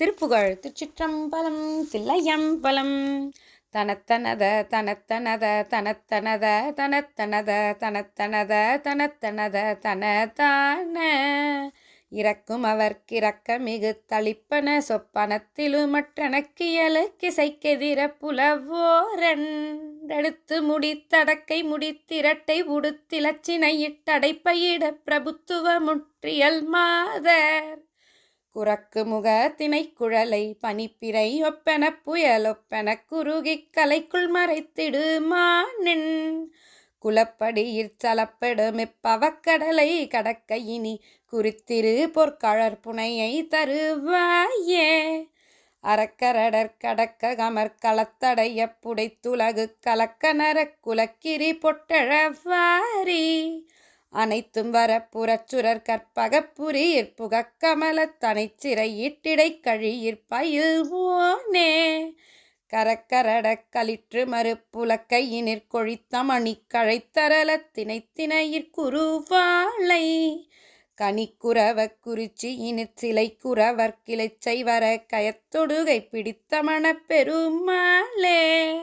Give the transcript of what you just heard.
திருப்புகழ் திருச்சிற்றம்பலம் தில்லையம்பலம். தனத்தனத தனத்தனத தனத்தனத தனத்தனத தனத்தனத தனத்தனத தனதான. இறக்கும் அவர்க்கிறக்க மிகு தளிப்பன சொப்பனத்திலுமற்றனக்கியலுக்கிசைக்கெதிர புலவோரண்டெடுத்து முடித்தடக்கை முடித்திரட்டை உடுத்திலச்சினையிட்டடைப்பையிட பிரபுத்துவ முற்றியல் மாதர். குரக்கு முக திணைக்குழலை பனிப்பிரை ஒப்பென புயலொப்பென குறுகி கலைக்குள் மறைத்திடு மானின். குலப்படியிற் சலப்பெடும் இப்பவக்கடலை கடக்க இனி குறித்திரு பொற்கழற் புனையை தருவாயே. அறக்கரடற் கடக்க கமர் களத்தடைய புடைத்துலகு கலக்கனர குலக்கிரி பொட்டழவாரி. அனைத்தும் வர புறச்சுரர் கற்பகப்புரீர் புகக்கமலத் தனைச்சிறையிட்டிடை கழியிற் பயில்வோனே. கரக்கரட களிற்று மறுப்புலக்கையினிற் கொழித்தமணி கழைத்தரலத் திணைத்திணையிற் குருவாளை. கனிக்குறவ குறிச்சியினிற் சிலை குறவர் கிளைச்சை வர கயத்தொடுகை பிடித்தமண பெருமாளே.